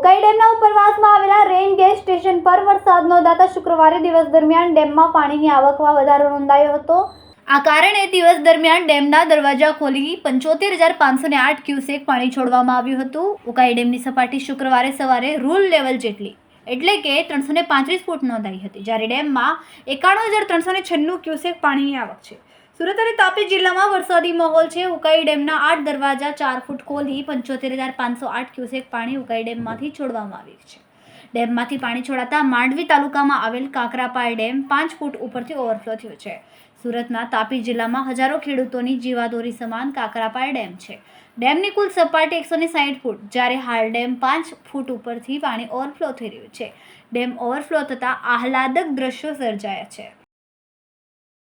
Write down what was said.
ઉકાઈ ડેમના ઉપરવાસમાં આવેલા રેઇન ગેસ સ્ટેશન પર વરસાદ નોંધાતા શુક્રવારે દિવસ દરમિયાન ડેમમાં પાણીની આવકમાં વધારો નોંધાયો હતો. આ કારણે દિવસ દરમિયાન ડેમના દરવાજા ખોલી પંચોતેર હજાર પાંચસો ને આઠ ક્યુસેક પાણી છોડવામાં આવ્યું હતું. ઉકાઈ ડેમની સપાટી શુક્રવારે સવારે રૂલ લેવલ જેટલી, એટલે કે ત્રણસો ને પાંત્રીસ ફૂટ નોંધાઈ હતી, જ્યારે ડેમમાં એકાણું હજાર ત્રણસો ને છન્નું ક્યુસેક પાણીની આવક છે. સુરત અને તાપી જિલ્લામાં વરસાદી માહોલ છે. ઉકાઈ ડેમના આઠ દરવાજા, ચાર ફૂટ ખોલી પંચોતેર હજાર પાંચસો આઠ ક્યુસેક પાણી ઉકાઈ ડેમમાંથી છોડવામાં આવ્યું છે. ડેમમાંથી પાણી છોડાતા માંડવી તાલુકામાં આવેલ કાકરાપાળ ડેમ પાંચ ફૂટ ઉપરથી ઓવરફ્લો થયો છે. સુરતના તાપી જિલ્લામાં હજારો ખેડૂતોની જીવાદોરી સમાન કાકરાપાળ ડેમ છે. ડેમની કુલ સપાટી એકસો ને સાઠ ફૂટ, જ્યારે હાલ ડેમ પાંચ ફૂટ ઉપરથી પાણી ઓવરફ્લો થઈ રહ્યું છે. ડેમ ઓવરફ્લો થતાં આહલાદક દ્રશ્યો સર્જાયા છે.